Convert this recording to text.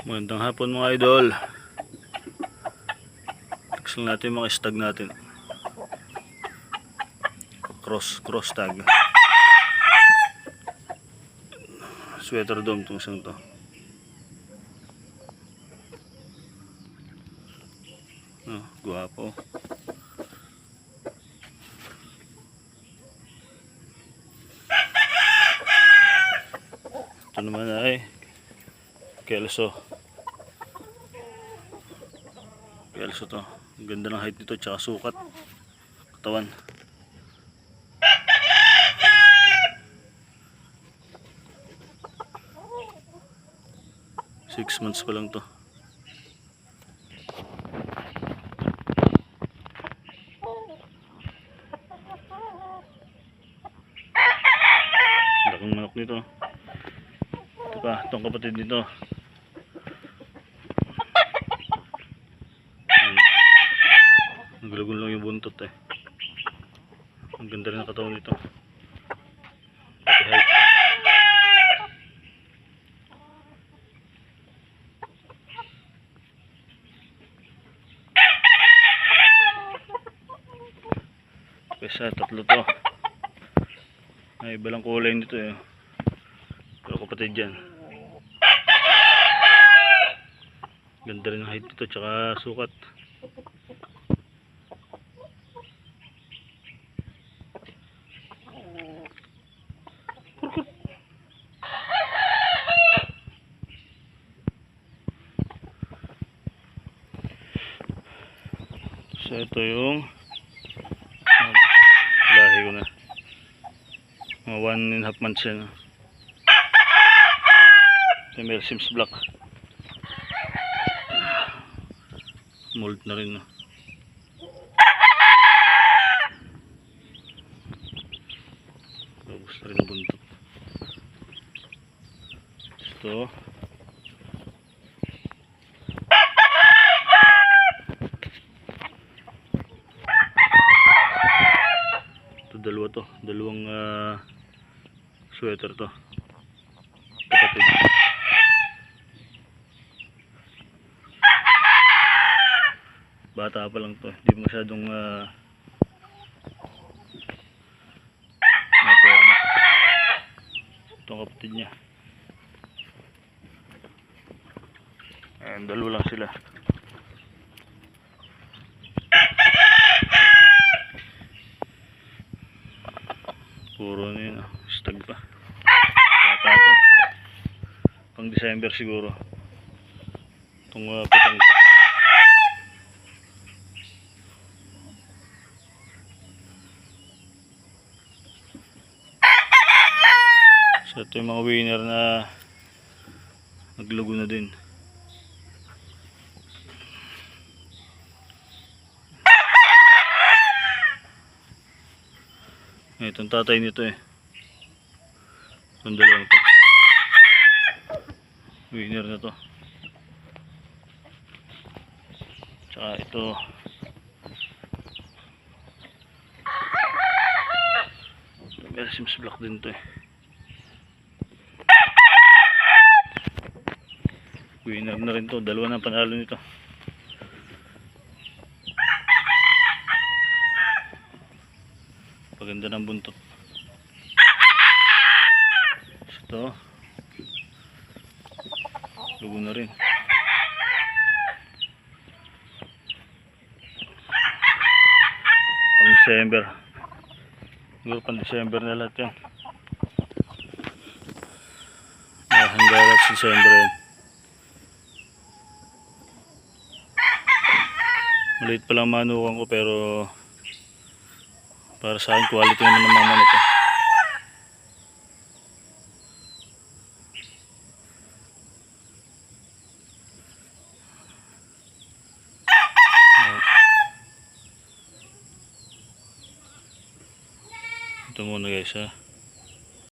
Magandang hapon mga idol. Tiksan natin yung mga stag natin. Cross, cross tag. Sweater dome itong isang to. Oh, guwapo. Ito naman ay Kelso. Kelso to. Ang ganda ng height nito tsaka sukat. Katawan. Six months pa lang to. Laking manok nito. Ito pa, itong kapatid nito. Naglagon lang yung buntot eh. Ang ganda rin ng katawan nito. Pati. Pesa, tatlo to. Ay, iba lang kulay nito eh. Pero kapatid yan. Ganda rin ang height nito, tsaka sukat. So ito yung ah, lahi ko na. Mga one and a half months yan. ah. Ito yung Sims Black. Mold na rin. No? Ubus na rin buntot. Ito. Dalawa to. Dalawang ah, sweater to. Kapatid. Bata pa lang to. Hindi masyadong uh, maporma. Itong kapatid niya. Ayan, dalawa lang sila. Puro na yun. ah. Stag pa. Bata to. Pang December siguro. Itong uh, putang to. So ito yung mga winner na naglugo na din. Itong tatay nito eh. Itong dalawang to. Winner na to. Tsaka ito. Pero Sims Black din to eh. Winner na rin to. Dalawa na panalo nito. Paganda ng buntot. Ito. Lugo na rin. Pang December. Siguro pang December na lahat yan. Hanggang lahat December yan. Maliit pa lang manukan ko pero para sa akin quality naman ng mga manok. eh. Ito muna guys ha.